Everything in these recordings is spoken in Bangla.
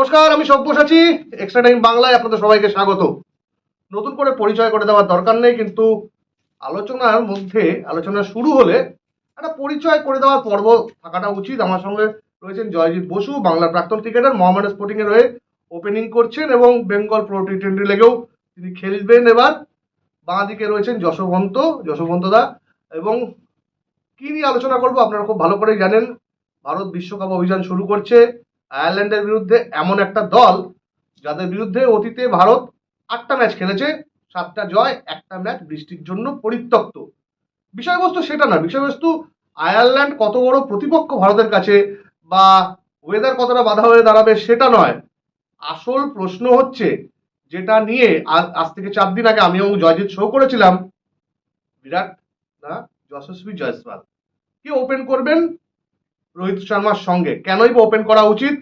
নমস্কার, আমি সব্য আছি এক্সট্রা টাইম বাংলায় আপনাদের সবাইকে স্বাগত। নতুন করে পরিচয় করে দেওয়ার দরকার নেই, কিন্তু আলোচনার মধ্যে, আলোচনা শুরু হলে একটা পরিচয় করে দেওয়ার পর্ব থাকাটা উচিত। আমার সঙ্গে রয়েছেন জয়জিৎ বসু বাংলার প্রাক্তন ক্রিকেটার মোহামেড স্পোর্টিং এর হয়ে ওপেনিং করছেন এবং বেঙ্গল প্রো টি টোয়েন্টি লেগেও তিনি খেলবেন এবার। বাঁ দিকে রয়েছেন যশবন্ত যশবন্ত দা এবং কি নিয়ে আলোচনা করব আপনারা খুব ভালো করেই জানেন। ভারত বিশ্বকাপ অভিযান শুরু করছে। আয়ারল্যান্ডের বিরুদ্ধে এমন একটা দল যাদের বিরুদ্ধে অতীতে ভারত আটটা ম্যাচ খেলেছে, সাতটা জয়, একটা ম্যাচ বৃষ্টির জন্য পরিত্যক্ত। বিষয়বস্তু সেটা না, বিষয়বস্তু আয়ারল্যান্ড কত বড় প্রতিপক্ষ ভারতের কাছে বা ওয়েদার কতটা বাধা হয়ে দাঁড়াবে সেটা নয়। আসল প্রশ্ন হচ্ছে যেটা নিয়ে আজ থেকে চার দিন আগে আমি এবং জয়জিৎ শো করেছিলাম, বিরাট না, যশস্বী জয়সওয়াল। কে ওপেন করবেন? রোহিত শর্মার সঙ্গে। কেনই বা ওপেন করা উচিত?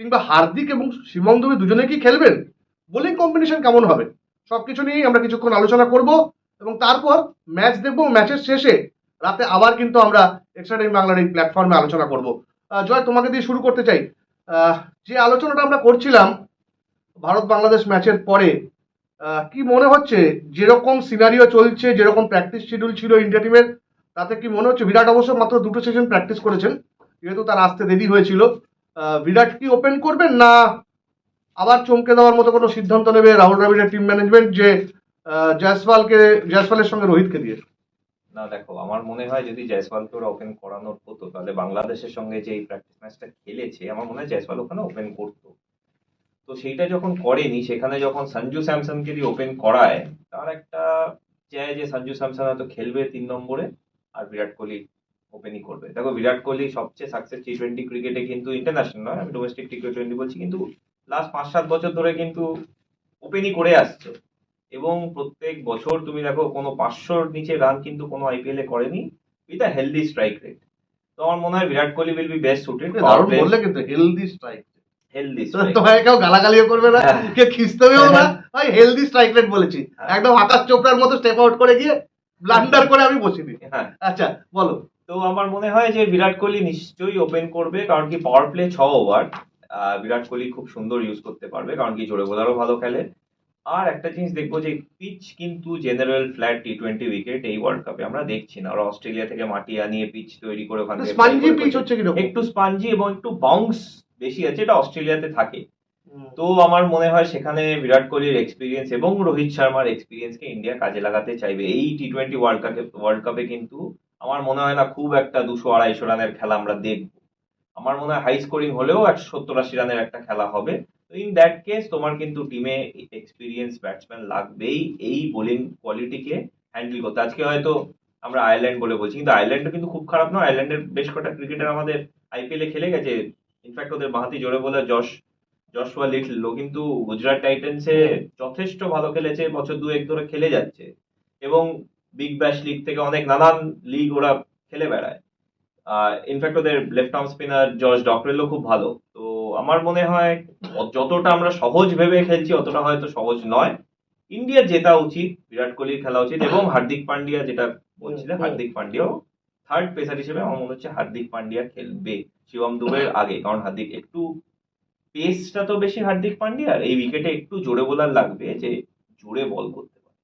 কিংবা হার্দিক এবং শিবম দুবে দুজনে কি খেলবেন? বোলিং কম্বিনেশন কেমন হবে? সব কিছু নিয়েই আমরা কিছুক্ষণ আলোচনা করব এবং তারপর ম্যাচ দেখব ম্যাচের শেষে রাতে আবার কিন্তু আমরা এক্সট্রা টাইম বাংলার এই প্ল্যাটফর্মে আলোচনা করব। জয়, তোমাকে দিয়ে শুরু করতে চাই। যে আলোচনাটা আমরা করছিলাম ভারত বাংলাদেশ ম্যাচের পরে কি মনে হচ্ছে যেরকম সিনারিও চলছে, যেরকম প্র্যাকটিস শিডিউল ছিল ইন্ডিয়া টিমের তাতে কি মনে হচ্ছে? বিরাট অবশ্য মাত্র দুটো সেশন প্র্যাকটিস করেছেন, যেহেতু তার আসতে দেরি হয়েছিল। বিরাট কি ওপেন করবেন না আবার চমকে দেওয়ার মতো কোনো সিদ্ধান্ত নেবে রাহুল দ্রাবিড়ের টিম ম্যানেজমেন্ট যে জয়সওয়ালকে, জয়সওয়ালের সঙ্গে রোহিতকে দিয়ে? না, দেখো, আমার মনে হয় যদি জয়সওয়ালকে ওরা ওপেন করানোর হতো, তাহলে বাংলাদেশের সঙ্গে যে এই প্র্যাকটিস ম্যাচটা খেলেছে, আমার মনে হয় জয়সওয়াল ওখানে ওপেন করতো। তো সেইটা যখন করেনি, সেখানে যখন সঞ্জু স্যামসনকে দিয়ে ওপেন করায়, তার একটা চায় যে সঞ্জু স্যামসন হয়তো খেলবে তিন নম্বরে, আর বিরাট কোহলি ওপেনই করবে। দেখো বিরাট কোহলি সবচেয়ে সাকসেস টি টোয়েন্টি ক্রিকেটে কিন্তু ইন্টারন্যাশনাল নয় আমি ডোমেস্টিক টি টোয়েন্টি বলছি কিন্তু লাস্ট পাঁচ সাত বছর ধরে কিন্তু ওপেনই করে আসছে। এবং প্রত্যেক বছর তুমি দেখো কোনো পাঁচশোর নিচে রান কিন্তু কোনো আইপিএল এ করেনি with a healthy strike rate তো আমার মনে হয় Virat Kohli will be best suited বললে কিন্তু হেলদি স্ট্রাইক হেলদি তোমায় কেউ গালাগালিও করবে না হ্যাঁ। কে খিস্তেও না ভাই হেলদি স্ট্রাইক রেট বলেছি। হ্যাঁ। একদম আকাশ চোপড়ার মতো স্টেপ আউট করে গিয়ে ব্লান্ডার করে আমি বসিয়ে দিই হ্যাঁ। আচ্ছা বলো। তো আমার মনে হয় যে বিরাট কোহলি নিশ্চয়ই ওপেন করবে কারণ কি পাওয়ার প্লে ছ ওভার বিরাট কোহলি খুব সুন্দর ইউজ করতে পারবে কারণ কি জোরে বোলারও ভালো খেলে। আর একটা জিনিস দেখব যে পিচ কিন্তু general flat T twenty wicket এই ওয়ার্ল্ড কাপে আমরা দেখছি না। ওরা অস্ট্রেলিয়া থেকে মাটি আনিয়ে পিচ তৈরি করে ওখান কীরকম? একটু স্পাঞ্জি এবং একটু বাউন্স বেশি আছে এটা অস্ট্রেলিয়াতে থাকে। তো আমার মনে হয় সেখানে বিরাট কোহলির এক্সপিরিয়েন্স এবং রোহিত শর্মার এক্সপিরিয়েন্সকে ইন্ডিয়া কাজে লাগাতে চাইবে। এই টি টোয়েন্টি ওয়ার্ল্ড কাপে ওয়ার্ল্ড কাপে কিন্তু আমার মনে হয় না খুব একটা দুশো আড়াইশো রানের খেলা আমরা দেখব। আমার মনে হয় হাই স্কোরিং হলেও একশো সত্তর আশি রানের একটা খেলা হবে। তো ইন দ্যাট কেস তোমার কিন্তু টিমে এক্সপিরিয়েন্স ব্যাটসম্যান লাগবেই এই বোলিং কোয়ালিটিকে হ্যান্ডেল করতে। আজকে হয়তো আমরা আয়ারল্যান্ড বলে বলছি, কিন্তু আয়ারল্যান্ডও কিন্তু খুব খারাপ নয়। আয়ারল্যান্ডের বেশ কটা ক্রিকেটার আমাদের আইপিএল খেলে গেছে। ইনফ্যাক্ট ওদের বাহাতি জোরে বলে যশ জশওয়া লিটল ও কিন্তু গুজরাট টাইটান্সে যথেষ্ট ভালো খেলেছে, বছর দু এক ধরে খেলে যাচ্ছে। এবং বিগ ব্যাশ লিগ থেকে অনেক নানান লিগ ওরা খেলে বেড়ায়। ইনফ্যাক্ট ওদের লেফট আর্ম স্পিনার জর্জ ডকরেলও খুব ভালো। তো আমার মনে হয় যতটা আমরা সহজ ভেবে খেলছি অতটা হয়তো সহজ নয়। ইন্ডিয়ার জেতা উচিত বিরাট কোহলির খেলা উচিত এবং হার্দিক পান্ডিয়া যেটা বলছিলেন হার্দিক পান্ডিয়াও থার্ড পেসার হিসেবে আমার মনে হচ্ছে হার্দিক পান্ডিয়া খেলবে শিবম দুবের আগে। কারণ হার্দিক একটু পেসটা তো বেশি হার্দিক পান্ডিয়ার। এই উইকেটে একটু জোরে বোলার লাগবে যে জোরে বল করতে পারে।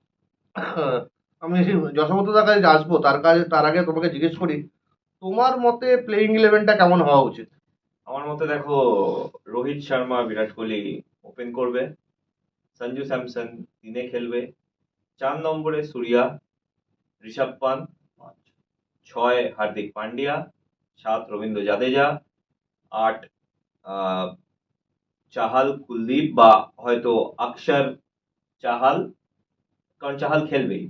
আমি যশবন্ত দার কাছে আসব, তার কাছে, তার আগে তোমাকে জিজ্ঞেস করি, তোমার মতে প্লেইং ইলেভেনটা কেমন হওয়া উচিত? আমার মতে দেখো, রোহিত শর্মা, বিরাট কোহলি ওপেন করবে, সঞ্জু স্যামসন দিনে খেলবে, চার নম্বরে সূর্যা, ঋষভ পান্ত ছয় হার্দিক পান্ডিয়া, সাত রবীন্দ্র জাদেজা, আট চাহাল কুলদীপ বা হয়তো অক্ষর চাহাল, কারণ চাহাল খেলবেই।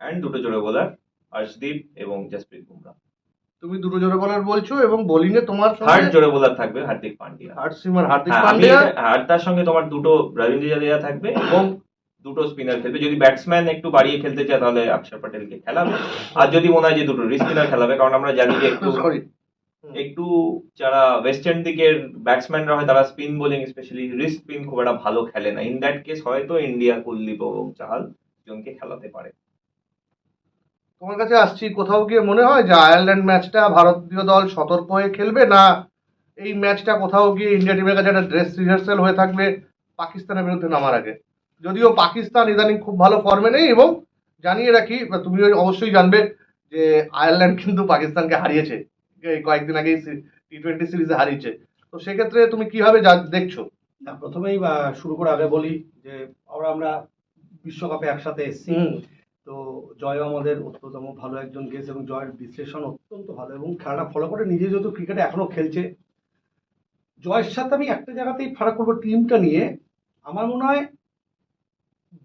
অ্যান্ড দুটো জোরে বোলার হর্ষদীপ এবং জসপ্রীত বুমরা। তুমি দুটো জোরে বলার বলছো এবং বোলিং এ তোমার থার্ড জোরে বোলার থাকবে হার্দিক পান্ডিয়া। হার্ট সিমার হার্দিক হ্যাঁ, পান্ডিয়া আর তার সঙ্গে তোমার দুটো রবীন্দ্র জাদেজা থাকবে এবং দুটো স্পিনার খেলবে যদি ব্যাটসম্যান একটু বাড়িয়ে খেলতে চায় তাহলে অক্ষর প্যাটেলকে খেলাবে। আর যদি মনে হয় যে দুটো স্পিনার খেলাবে কারণ আমরা জানি যে একটু একটু যারা ওয়েস্টার্ন দিকের ব্যাটসম্যানরা হয় তারা spin bowling specially risk spin খুব একটা ভালো খেলে না। ইন দ্যাট কেস হয়তো ইন্ডিয়া কুলদীপ এবং চাহাল জনকে খেলাতে পারে। তোমার কাছে আসছি। কোথাও গিয়ে মনে হয় যে আয়ারল্যান্ড ম্যাচটা ভারতীয় দল সতর্ক হয়ে খেলবে না? এই ম্যাচটা কোথাও গিয়ে ইন্ডিয়া টিমের কাছে একটা ড্রেস রিহার্সাল হয়ে থাকবে পাকিস্তানের বিরুদ্ধে নামার আগে। যদিও পাকিস্তান ইদানিং খুব ভালো ফর্মে নেই এবং জানিয়ে রাখি বা তুমি অবশ্যই জানবে যে আয়ারল্যান্ড কিন্তু পাকিস্তানকে হারিয়েছে। এই কয়েকদিন আগেই টি টোয়েন্টি সিরিজে হারিয়েছে। তো সেক্ষেত্রে তুমি কীভাবে যা- দেখছ? না প্রথমেই শুরু করে আগে বলি যে আমরা আমরা বিশ্বকাপে একসাথে এসেছি। তো জয় আমাদের অত্যতম ভালো একজন গেস এবং জয়ের বিশ্লেষণ অত্যন্ত ভালো এবং খেলাটা ফলো করে নিজে যেহেতু ক্রিকেটে এখনও খেলছে, জয়ের সাথে আমি একটা জায়গাতেই ফারাক করব টিমটা নিয়ে। আমার মনে হয়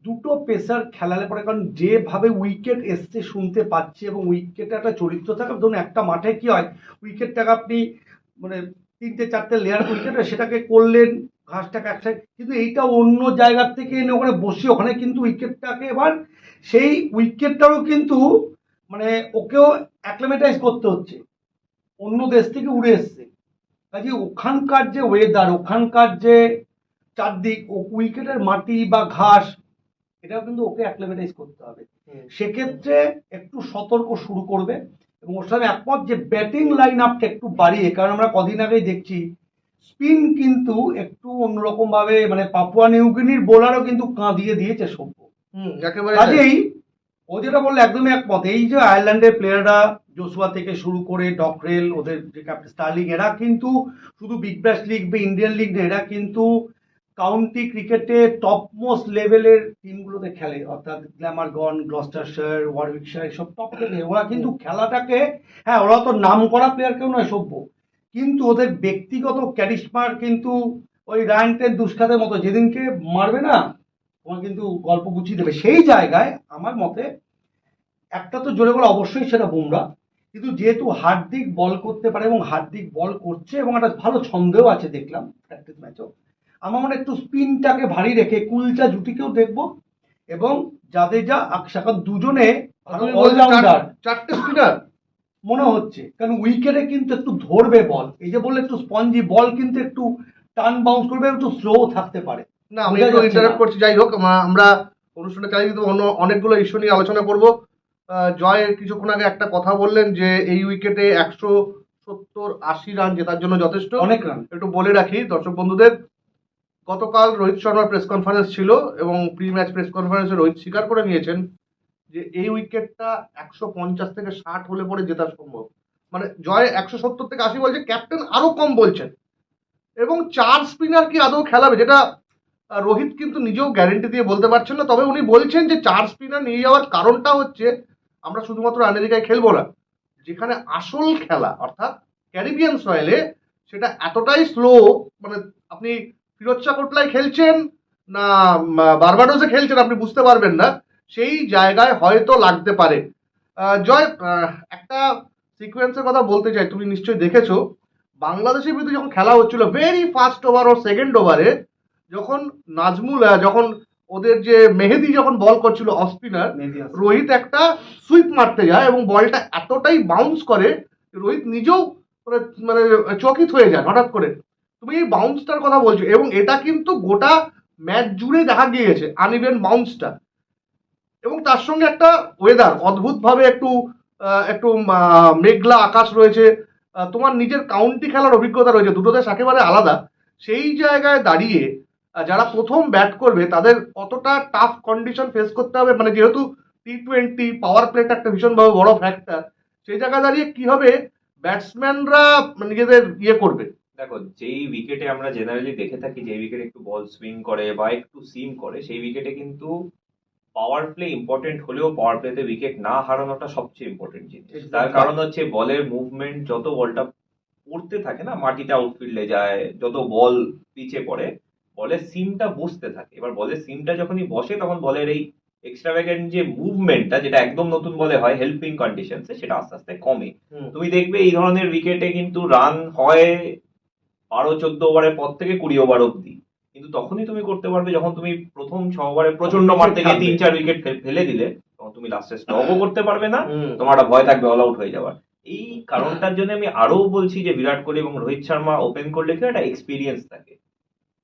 দুটো পেসার খেলালে পরে, কারণ যেভাবে উইকেট এসছে শুনতে পাচ্ছি এবং উইকেটে একটা চরিত্র থাকে, ধরুন একটা মাঠে কি হয় উইকেটটাকে আপনি মানে তিনটে, চারটে লেয়ার উইকেট সেটাকে করলেন ঘাসটাকে এক সাইড কিন্তু এইটা অন্য জায়গার থেকে এনে ওখানে বসে ওখানে কিন্তু উইকেটটাকে এবার সেই উইকেটটারও কিন্তু মানে ওকেও অ্যাক্লামেটাইজ করতে হচ্ছে। অন্য দেশ থেকে উড়ে এসছে। কাজে ওখানকার যে ওয়েদার ওখানকার যে চারদিক ও উইকেটের মাটি বা ঘাস এটাও কিন্তু ওকে অ্যাক্লামেটাইজ করতে হবে। সেক্ষেত্রে একটু সতর্ক শুরু করবে এবং ওর সাথে একমত যে ব্যাটিং লাইন আপটা একটু বাড়িয়ে কারণ আমরা কদিন আগেই দেখছি স্পিন কিন্তু একটু অন্যরকম ভাবে মানে পাপুয়া নিউগিনির বোলারও কিন্তু কাঁদিয়ে দিয়েছে সভ্য। একেবারে কাজেই ও যেটা বলল একদমই এক একমত। এই যে আয়ারল্যান্ডের প্লেয়াররা জোসুয়া থেকে শুরু করে ডকরেল ওদের যে ক্যাপ্টেন স্টার্লিং এরা কিন্তু শুধু বিগ ব্যাশ লিগ বা ইন্ডিয়ান লিগ না এরা কিন্তু কাউন্টি ক্রিকেটে টপ মোস্ট লেভেলের টিমগুলোতে খেলে। অর্থাৎ গ্ল্যামারগন গ্লস্টারশায়ার ওয়ারউইকশায়ার এসব টপ লেভেলে ওরা কিন্তু খেলাটাকে হ্যাঁ ওরা তো নাম করা প্লেয়ার কেউ নয় সভ্য। কিন্তু ওদের ব্যক্তিগত ক্যারিশমার কিন্তু ওই রায়ন্টের দুষ্কাতের মতো যেদিনকে মারবে না তোমার কিন্তু গল্প গুছিয়ে দেবে। সেই জায়গায় আমার মতে একটা তো জোরে বলা অবশ্যই সেটা বুমরা কিন্তু যেহেতু হার্দিক বল করতে পারে এবং হার্দিক বল করছে এবং একটা ভালো ছন্দেও আছে দেখলাম প্র্যাকটিস ম্যাচও আমার মনে একটু স্পিনটাকে ভারী রেখে কুলচা জুটিকেও দেখব এবং জাদেজা আকশাকার দুজনে চারটে স্পিনার মনে হচ্ছে। কারণ উইকেটে কিন্তু একটু ধরবে বল এই যে বললে একটু স্পঞ্জি বল কিন্তু একটু টান বাউন্স করবে একটু স্লো থাকতে পারে। না আমি একটু ইন্টারাপ্ট করছি। যাই হোক আমা- আমরা অনুষ্ঠানে চাই কিন্তু অন্য অনেকগুলো ইস্যু নিয়ে আলোচনা করব। জয় কিছুক্ষণ আগে একটা কথা বললেন যে এই উইকেটে একশো সত্তর আশি রান জেতার জন্য যথেষ্ট। অনেক রান একটু বলে রাখি দর্শক বন্ধুদের গতকাল রোহিত শর্মার প্রেস কনফারেন্স ছিল এবং প্রি ম্যাচ প্রেস কনফারেন্সে রোহিত স্বীকার করে নিয়েছেন। যে এই উইকেটটা একশো পঞ্চাশ থেকে ষাট হলে পরে জেতা সম্ভব। মানে জয় একশো সত্তর থেকে আশি বলছে, ক্যাপ্টেন আরও কম বলছেন। এবং চার স্পিনার কি আদৌ খেলাবে, যেটা রোহিত কিন্তু নিজেও গ্যারেন্টি দিয়ে বলতে পারছেন না, তবে উনি বলছেন যে চার স্পিনার নিয়ে যাওয়ার কারণটা হচ্ছে, আমরা শুধুমাত্র আমেরিকায় খেলব না, যেখানে আসল খেলা, অর্থাৎ ক্যারিবিয়ান সয়েলে সেটা এতটাই স্লো মানে আপনি ফিরোজ শাহ কোটলায় খেলছেন না বারবাডোসে খেলছেন, আপনি বুঝতে পারবেন না সেই জায়গায় হয়তো লাগতে পারে। জয় একটা সিকোয়েন্সের কথা বলতে চাই তুমি নিশ্চয়ই দেখেছ। বাংলাদেশের বিরুদ্ধে যখন খেলা হচ্ছিল ভেরি ফার্স্ট ওভার ও সেকেন্ড ওভারে যখন নাজমুল যখন ওদের যে মেহেদি যখন বল করছিল অফ স্পিনার রোহিত একটা সুইপ মারতে যায় এবং বলটা এতটাই বাউন্স করে রোহিত নিজেও মানে মানে চকিত হয়ে যায় হঠাৎ করে। তুমি এই বাউন্সটার কথা বলছো এবং এটা কিন্তু গোটা ম্যাচ জুড়ে দেখা গিয়েছে আনইভেন বাউন্সটা এবং তার সঙ্গে একটা ওয়েদার অদ্ভুতভাবে একটু একটু মেঘলা আকাশ রয়েছে। তোমার নিজের কাউন্টি খেলার অভিজ্ঞতা রয়েছে দুটো দেশ একেবারে আলাদা। সেই জায়গায় দাঁড়িয়ে যারা প্রথম ব্যাট করবে, তাদের কতটা টাফ কন্ডিশন ফেস করতে হবে? মানে যেহেতু টি টোয়েন্টি পাওয়ার প্লেটা একটা ভীষণভাবে বড় ফ্যাক্টর সেই জায়গায় দাঁড়িয়ে কি হবে? ব্যাটসম্যানরা নিজেদের ইয়ে করবে। দেখো, যেই উইকেটে আমরা জেনারেলি দেখে থাকি যে উইকেটে একটু বল সুইং করে বা একটু সিম করে, সেই উইকেটে কিন্তু পাওয়ার প্লে ইম্পর্টেন্ট হলেও পাওয়ার প্লেতে উইকেট না হারানোটা সবচেয়ে ইম্পর্টেন্ট জিনিস. তার কারণ হচ্ছে বলের মুভমেন্ট যত বলটা পড়তে থাকে না মাটিতে আউটফিল্ডে যায় যত বল পিছে পড়ে বলের সিমটা বসতে থাকে। এবার বলের সিমটা যখনই বসে তখন বলের এই এক্সট্রাভ্যাগেন্ট যে মুভমেন্টটা যেটা একদম নতুন বলে হয় হেল্পিং কন্ডিশনসে সেটা আস্তে আস্তে কমে। তুমি দেখবে এই ধরনের উইকেটে কিন্তু রান হয় বারো চোদ্দ ওভারের পর থেকে কুড়ি ওভার অব্দি কিন্তু তখনই তুমি করতে পারবে যখন তুমি প্রথম ছ ওভারে প্রচণ্ড মারতে গিয়ে তিন চার উইকেট ফেলে দিলে তখন তুমি লাস্টে স্টপও করতে পারবে না তোমার একটা ভয় থাকবে অল আউট হয়ে যাওয়ার। এই কারণটার জন্য আমি আরও বলছি যে বিরাট কোহলি এবং রোহিত শর্মা ওপেন করলে কি একটা এক্সপিরিয়েন্স থাকে।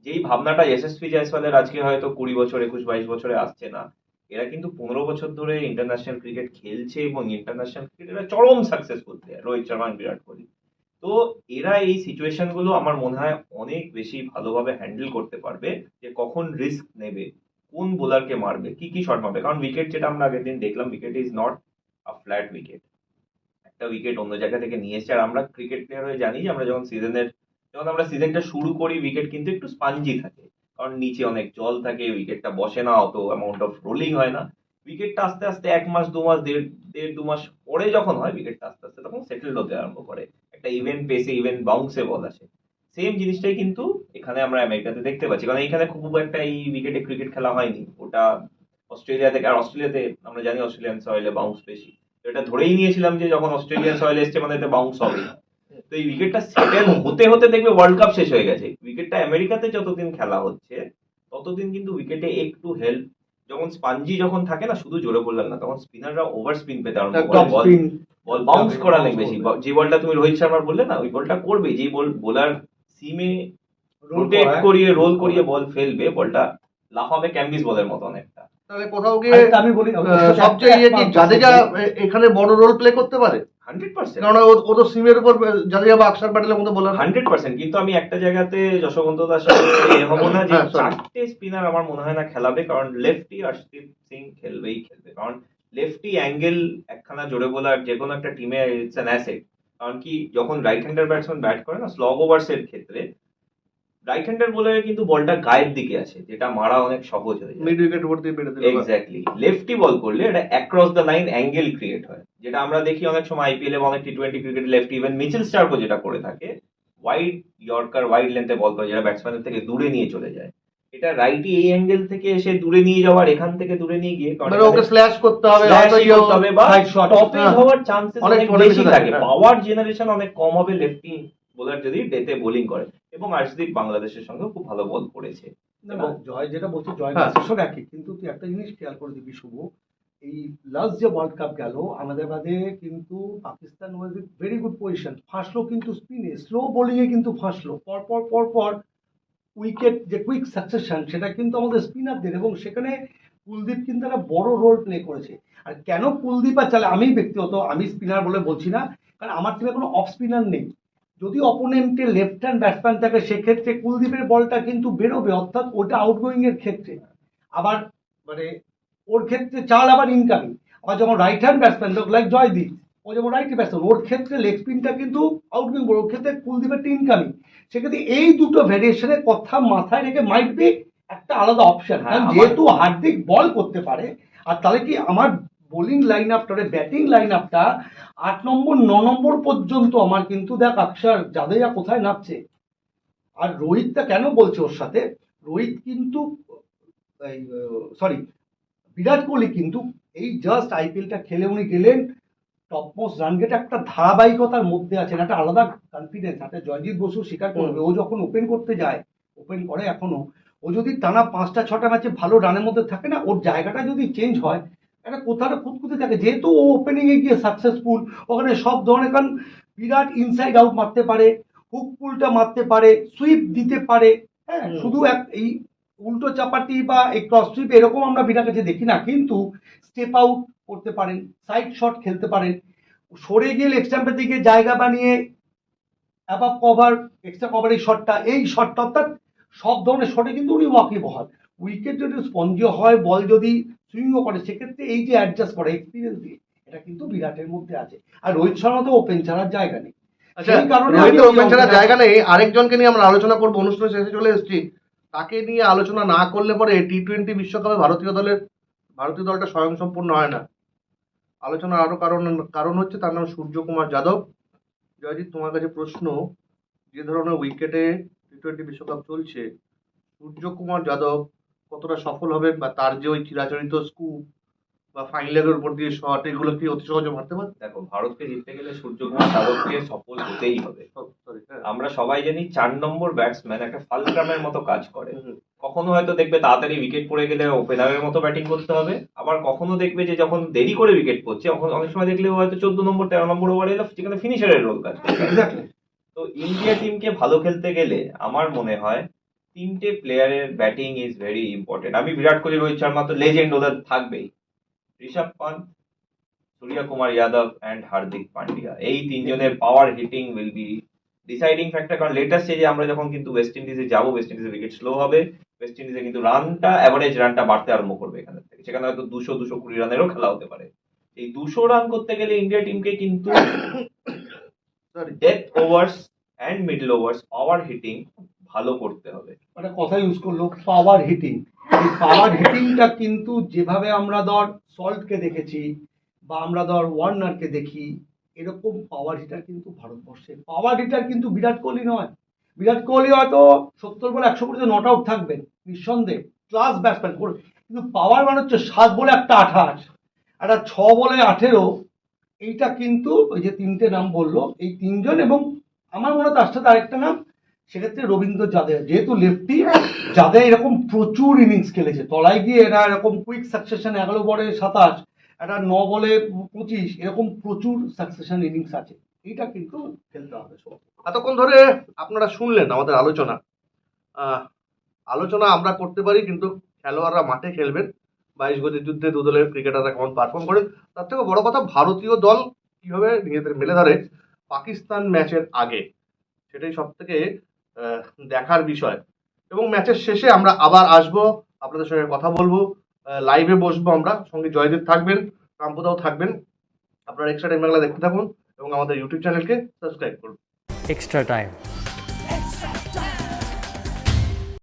যেই ভাবনাটা এসএসপি জয়সওয়ালের আজকে হয়তো কুড়ি বছর একুশ বাইশ বছরে আসছে না এরা কিন্তু পনেরো বছর ধরে ইন্টারন্যাশনাল ক্রিকেট খেলছে এবং ইন্টারন্যাশনাল ক্রিকেট এরা চরম সাকসেসফুল প্লেয়ার রোহিত শর্মা বিরাট কোহলি। তো এরা এই সিচুয়েশনগুলো আমার মনে হয় অনেক বেশি ভালোভাবে হ্যান্ডেল করতে পারবে যে কখন রিস্ক নেবে, কোন বোলারকে মারবে, কি কি শট মারবে। কারণ উইকেট যেটা আমরা আগের দিন দেখলাম wicket is not a flat wicket একটা উইকেট অন্য জায়গা থেকে নিয়ে এসছে। আর আমরা ক্রিকেট প্লেয়ার হয়ে জানি যে আমরা যখন সিজনের যখন আমরা সিজনটা শুরু করি উইকেট কিন্তু একটু স্পাঞ্জি থাকে। কারণ নিচে অনেক জল থাকে উইকেটটা বসে না, অত অ্যামাউন্ট অফ রোলিং হয় না। উইকেটটা আস্তে আস্তে এক মাস, দু মাস, দেড় দেড়, দু মাস পরে যখন হয় উইকেটটা আস্তে আস্তে তখন সেটেলড হতে আরম্ভ করে। একটা ইভেন্ট পেসে ইভেন্ট বাউন্সে বল আসে। সেম জিনিসটাই কিন্তু এখানে আমরা আমেরিকাতে দেখতে পাচ্ছি। কারণ এখানে খুব একটা এই উইকেটে ক্রিকেট খেলা হয়নি। ওটা অস্ট্রেলিয়া থেকে আর অস্ট্রেলিয়াতে আমরা জানি অস্ট্রেলিয়ান সয়েলে বাউন্স বেশি। তো এটা ধরেই নিয়েছিলাম যে যখন অস্ট্রেলিয়ান সয়েল এসছে মানে এটা বাউন্স হবে। তো এই উইকেটটা সেটেল হতে হতে দেখবে ওয়ার্ল্ড কাপ শেষ হয়ে গেছে। উইকেটটা আমেরিকাতে যতদিন খেলা হচ্ছে ততদিন কিন্তু উইকেটে একটু হেল্প যখন স্পাঞ্জি যখন থাকে না শুধু জোরে বললাম না তখন স্পিনাররা ওভার স্পিন পেতে আরম্ভ করে। বল বাউন্স করা বেশি। করবে। যে বলটা তুমি রোহিত শর্মার বললে না ওই বলটা করবে। যে বল বোলার সিমে রোটেট করিয়ে রোল করিয়ে বল ফেলবে বলটা লাফাবে ক্যাম্বিস বলের মতো অনেকটা তাহলে কোথাও গিয়ে আমি বলি সবচেয়ে ইয়ে কি জাদেজা এখানে বড় রোল প্লে করতে পারে? Hundred percent. কারণ ও- ও তো সিমের উপর জাদেজা বা আকসার প্যাটেলের মতো বলার হান্ড্রেড পার্সেন্ট। কিন্তু আমি একটা জায়গাতে যশবন্ত দাস এ না যে হ্যাঁ, চারটে স্পিনার আমার মনে হয় না খেলাবে কারণ লেফটি অর্শদীপ সিং খেলবেই খেলবে। কারণ লেফটি অ্যাঙ্গেল একখানা জোরে বলার যে কোনো একটা টিমে ইটস অ্যান অ্যাসেট কারণ কি যখন রাইট হ্যান্ডার ব্যাটসম্যান ব্যাট করে না স্লগ ওভার্স এর ক্ষেত্রে রাইট হ্যান্ডার বোলারের কিন্তু বলটা গায়ের দিকে আছে যেটা মারা অনেক সহজ হয়ে যায়। মিড উইকেট উপর দিয়ে বেড়ে দিল এক্স্যাক্টলি লেফটি বল করলে এটা across the line angle create হয় যেটা আমরা দেখি অনেক সময় আইপিএল এবং অনেক T twenty cricket left even Mitchell স্টার্কও যেটা করে থাকে ওয়াইড ইয়র্কার ওয়াইড লেন্থে বল করে যেটা ব্যাটসম্যানের থেকে দূরে নিয়ে চলে যায়। এটা রাইটি এই অ্যাঙ্গেল থেকে এসে দূরে নিয়ে যাওয়ার এখান থেকে দূরে নিয়ে গিয়ে মানে ওকে স্ল্যাশ করতে হবে slash ই ইয়ে- করতে হবে বা shot, হ্যাঁ। হওয়ার চান্সেস অনেক- বেশি থাকে। থাকে, হ্যাঁ। পাওয়ার জেনারেশন অনেক কম হবে লেফটি বোলার যদি ডেতে বোলিং করে। এবং আর্শদীপ বাংলাদেশের সঙ্গে খুব ভালো বল করেছে। না, জয় যেটা বলছে জয় হ্যাঁ। বিশেষণ একই। কিন্তু তুই একটা জিনিস খেয়াল করে দিবি শুভ এই লাস্ট যে ওয়ার্ল্ড কাপ গেল আমাদের বাদে কিন্তু Pakistan was a very good position ফাঁসলো কিন্তু স্পিনে স্লো বোলিংয়ে কিন্তু ফাঁসলো। পর পর পর পর উইকেট, যে কুইক সাকসেশন সেটা কিন্তু আমাদের স্পিনারদের এবং সেখানে কুলদীপ কিন্তু একটা বড় রোল প্লে করেছে। আর কেন কুলদীপ আর চালে, আমি ব্যক্তিগত, আমি স্পিনার বলে বলছি না, কারণ আমার টিমে কোনো অফ স্পিনার নেই। যদি অপোনেন্টে লেফট হ্যান্ড ব্যাটসম্যান থাকে, সেক্ষেত্রে কুলদীপের বলটা কিন্তু বেরোবে, অর্থাৎ ওটা আউটগোয়িং এর ক্ষেত্রে। আবার মানে ওর ক্ষেত্রে চাল আবার ইনকামিং আবার যখন right hand batsman like Joydeep ও যেমন রাইট ব্যাটসম্যান ওর ক্ষেত্রে লেগ স্পিনটা কিন্তু আউটগোয়িং ওর ক্ষেত্রে কুলদীপের ইনকামিং সেক্ষেত্রে এই দুটো ভ্যারিয়েশনের কথা মাথায় রেখে মাইট বি একটা আলাদা অপশন হ্যাঁ, কারণ যেহেতু হার্দিক বল করতে পারে আর তাহলে কি আমার বোলিং লাইন আপটা ব্যাটিং লাইন আপটা আট নম্বর ন নম্বর পর্যন্ত আমার কিন্তু দেখ আকসার জাদেজা কোথায় নাচছে। আর রোহিতটা কেন বলছে ওর সাথে? রোহিত কিন্তু সরি বিরাট কোহলি কিন্তু এই জাস্ট আইপিএলটা খেলে উনি গেলেন টপ মোস্ট রান গেট একটা ধারাবাহিকতার মধ্যে আছেন একটা আলাদা কনফিডেন্স একটা জয়জিৎ বসু স্বীকার করবে। ও যখন ওপেন করতে যায় ওপেন করে এখনও ও যদি টানা পাঁচটা ছটা ম্যাচে ভালো রানের মধ্যে থাকে না ওর জায়গাটা যদি চেঞ্জ হয় একটা কোথাও খুঁতখুঁতে থাকে। যেহেতু ও ওপেনিং এ গিয়ে সাকসেসফুল ওখানে সব ধরনের কারণ বিরাট ইনসাইড আউট মারতে পারে হুক পুলটা মারতে পারে সুইপ দিতে পারে হ্যাঁ শুধু এক এই উল্টো চাপাটি বা এই ক্রস সুইপ এরকম আমরা বিরাট কাছে দেখি না কিন্তু স্টেপ আউট করতে পারেন সাইড শট খেলতে পারেন। সরে গিয়ে লেগ স্ট্যাম্পের দিকে জায়গা বানিয়ে অ্যাবাব কভার এক্সট্রা কভার এই শটটা এই শটটা অর্থাৎ সব ধরনের শটে কিন্তু উনি ওয়াকি বহাল উইকেট যদি স্পঞ্জ হয় বল যদি সুইংও করে সেক্ষেত্রে এই যে অ্যাডজাস্ট করা এক্সপিরিয়েন্স দিয়ে এটা কিন্তু বিরাটের মধ্যে আছে। আর রোহিত শর্মা তো ওপেন ছাড়ার জায়গা নেই। আচ্ছা সেই কারণে ওপেন ছাড়া অঙ্কটা- জায়গা নেই। আরেকজনকে নিয়ে আমরা আলোচনা করব অনুষ্ঠান শেষে চলে এসেছি। তাকে নিয়ে আলোচনা না করলে পরে টি টোয়েন্টি বিশ্বকাপে ভারতীয় দলের, ভারতীয় দলটা স্বয়ংসম্পূর্ণ হয় না। আলোচনার আরও কারণ কারণ হচ্ছে তার নাম সূর্যকুমার যাদব। জয়জিৎ, তোমার কাছে প্রশ্ন, যে ধরনের উইকেটে টি টোয়েন্টি বিশ্বকাপ চলছে, সূর্যকুমার যাদব কতটা সফল হবে বা তার যে ওই চিরাচরিত স্কুপ বা ফাইন লেগের উপর দিয়ে শট এগুলো কি অতি সহজে মারতে পারে দেখো ভারতকে জিততে গেলে সূর্যকুমার যাদবকে সফল হতেই হবে। হ্যাঁ। আমরা সবাই জানি চার নম্বর ব্যাটসম্যান একটা ফালক্রামের মতো কাজ করে। কখনো হয়তো দেখবে তাড়াতাড়ি উইকেট পড়ে গেলে ওপেনারের মতো ব্যাটিং করতে হবে। আবার কখনো দেখবে যে যখন দেরি করে উইকেট পড়ছে তখন অনেক সময় দেখলে হয়তো চোদ্দ নম্বর তেরো নম্বর ওভারে এলো যেখানে ফিনিশারের রোল কাজ করে। তো ইন্ডিয়া টিমকে ভালো খেলতে গেলে আমার মনে হয় তিনটে প্লেয়ারের ব্যাটিং ইজ ভেরি ইম্পর্টেন্ট আমি বিরাট কোহলি রোহিত শর্মা তো লেজেন্ড ওদের থাকবেই। ঋষভ পান্ত সূর্য কুমার যাদব অ্যান্ড হার্দিক পান্ডিয়া। এই তিনজনের power hitting will be deciding factor কারণ লেটেস্ট স্টেজে আমরা যখন কিন্তু ওয়েস্ট ইন্ডিজে যাব ওয়েস্ট ইন্ডিজের উইকেট স্লো হবে। ওয়েস্ট ইন্ডিজে কিন্তু রানটা অ্যাভারেজ রানটা বাড়তে আরম্ভ করবে এখান থেকে। সেখানে হয়তো দুশো দুশো কুড়ি রানেরও খেলা হতে পারে। এই দুশো রান করতে গেলে ইন্ডিয়া টিমকে কিন্তু death overs and middle overs power hitting ভালো করতে হবে। একটা কথা ইউজ করল পাওয়ার হিটিং এই পাওয়ার হিটিংটা কিন্তু যেভাবে আমরা ধর সল্টকে দেখেছি বা আমরা ধর ওয়ার্নারকে দেখি, এরকম পাওয়ার হিটার কিন্তু ভারতবর্ষে। পাওয়ার হিটার কিন্তু বিরাট কোহলি নয়। বিরাট কোহলি হয়তো সত্তর বলে একশো কুড়িতে নট আউট থাকবেন নিঃসন্দেহে। ক্লাস ব্যাটসম্যান কিন্তু পাওয়ার মানে হচ্ছে সাত বলে একটা আঠাশ। একটা ছ বলে আঠেরো, এইটা কিন্তু ওই যে তিনটে নাম বলল, এই তিনজন এবং আমার মনে হয় তার সাথে আরেকটা নাম সেক্ষেত্রে রবীন্দ্র জাদেজা যেহেতু লেফটি যাদের এরকম প্রচুর ইনিংস খেলেছে। তলায় গিয়ে এরা এরকম কুইক সাকসেশন এগারো বলে সাতাশ একটা ন বলে পঁচিশ, এরকম প্রচুর সাকসেশন ইনিংস আছে। এইটা কিন্তু খেলতে হবে এতক্ষণ ধরে আপনারা শুনলেন আমাদের আলোচনা। আলোচনা আমরা করতে পারি, কিন্তু খেলোয়াড়রা মাঠে খেলবেন। বাইশ গতির যুদ্ধে দু দলের ক্রিকেটাররা কেমন পারফর্ম করেন। তার থেকে বড় কথা, ভারতীয় দল কীভাবে নিজেদের মেলে ধরে পাকিস্তান ম্যাচের আগে? সেটাই সব থেকে দেখার বিষয়। এবং ম্যাচের শেষে আমরা আবার আসব। আপনাদের সঙ্গে কথা বলব। লাইভে বসবো আমরা। সঙ্গে জয়দেব থাকবেন, রামপদাও থাকবেন। আপনারা এক্সট্রা টাইম বাংলা দেখতে থাকুন এবং আমাদের ইউটিউব চ্যানেলকে সাবস্ক্রাইব করুন। Extra time